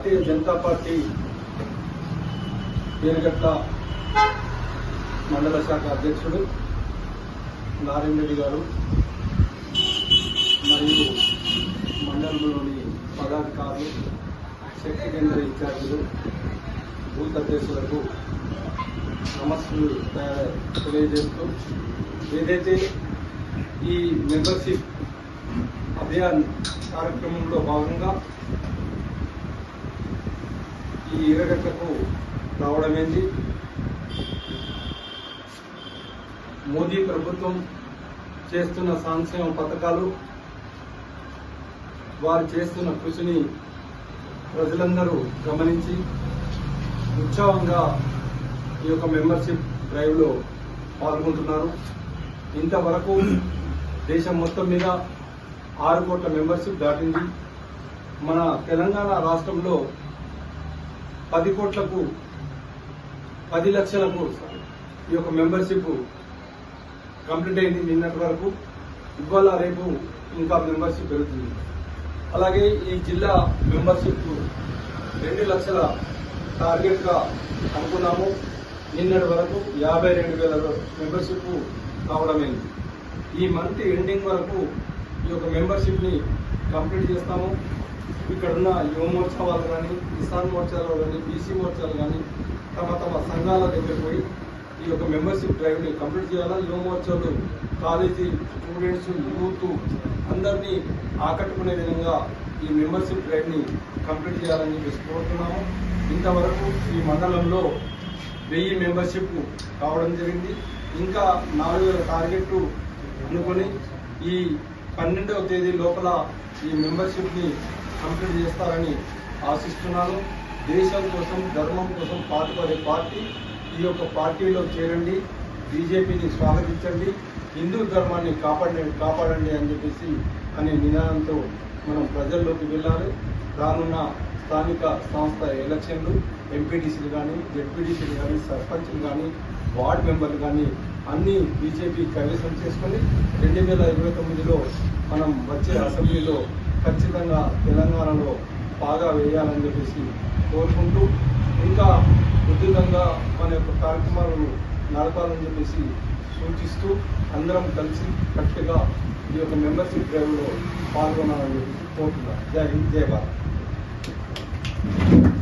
Bharatiya Janata party పేరుగట్ట మండల శాఖ అధ్యక్షుడు నారాయణ రెడ్డి గారు మరియు మండలంలోని పదాధికారులు శక్తి కేంద్ర ఇన్ఛార్జీలు బూత్ అధ్యక్షులకు నమస్సులు తెలియజేస్తూ ఏదైతే ఈ మెంబర్షిప్ అభియాన్ కార్యక్రమంలో భాగంగా ఈ ఇరగట్లకు రావడమేంది మోదీ ప్రభుత్వం చేస్తున్న సంక్షేమ పథకాలు వారు చేస్తున్న కృషిని ప్రజలందరూ గమనించి ఉత్సాహంగా ఈ యొక్క మెంబర్షిప్ డ్రైవ్లో పాల్గొంటున్నారు. ఇంతవరకు దేశం మొత్తం మీద ఆరు కోట్ల మెంబర్షిప్ దాటింది. మన తెలంగాణ రాష్ట్రంలో పది కోట్లకు పది లక్షలకు ఈ యొక్క మెంబర్షిప్ కంప్లీట్ అయింది నిన్నటి వరకు. ఇవాళ రేపు ఇంకా మెంబర్షిప్ పెరుగుతుంది. అలాగే ఈ జిల్లా మెంబర్షిప్ రెండు లక్షల టార్గెట్గా అనుకున్నాము. నిన్నటి వరకు యాభై రెండు వేల మెంబర్షిప్ కావడమైంది ఈ మంత్ ఎండింగ్ వరకు ఈ యొక్క మెంబర్షిప్ని కంప్లీట్ చేస్తాము. ఇక్కడున్న యువ మోర్చా వాళ్ళు కానీ కిసాన్ మోర్చాలో కానీ బీసీ మోర్చాలు కానీ తమ తమ సంఘాల దగ్గరికి పోయి ఈ యొక్క మెంబర్షిప్ డ్రైవ్ని కంప్లీట్ చేయాలా? యువ మోర్చాలు కాలేజీ స్టూడెంట్స్ యూత్ అందరినీ ఆకట్టుకునే విధంగా ఈ మెంబర్షిప్ డ్రైవ్ని కంప్లీట్ చేయాలని చెప్పేసి కోరుతున్నాము. ఇంతవరకు ఈ మండలంలో వెయ్యి మెంబర్షిప్ కావడం జరిగింది. ఇంకా నాలుగు వేల టార్గెట్లు అనుకొని ఈ పన్నెండవ తేదీ లోపల ఈ మెంబర్షిప్ని కంప్లీట్ చేస్తారని ఆశిస్తున్నాను. దేశం కోసం ధర్మం కోసం పాటుపడే పార్టీ ఈ యొక్క పార్టీలో చేరండి. బీజేపీని స్వాగతించండి. హిందూ ధర్మాన్ని కాపాడండి కాపాడండి అని చెప్పేసి అనే నినాదంతో మనం ప్రజల్లోకి వెళ్ళాలి. రానున్న స్థానిక సంస్థ ఎలక్షన్లు ఎంపీటీసీలు కానీ జెడ్పీటీసీలు కానీ సర్పంచ్లు కానీ వార్డు మెంబర్లు కానీ అన్ని బీజేపీ కైవసం చేసుకొని రెండు వేల ఇరవై తొమ్మిదిలో మనం వచ్చే అసెంబ్లీలో ఖచ్చితంగా తెలంగాణలో బాగా వేయాలని చెప్పేసి కోరుకుంటూ ఇంకా ఉద్యుతంగా మన యొక్క కార్యక్రమాలను నడపాలని చెప్పేసి సూచిస్తూ అందరం కలిసి కరెక్ట్గా ఈ యొక్క మెంబర్షిప్ డ్రైవ్లో పాల్గొనాలని కోరుతున్నాను జై హింద్ జై భారత్.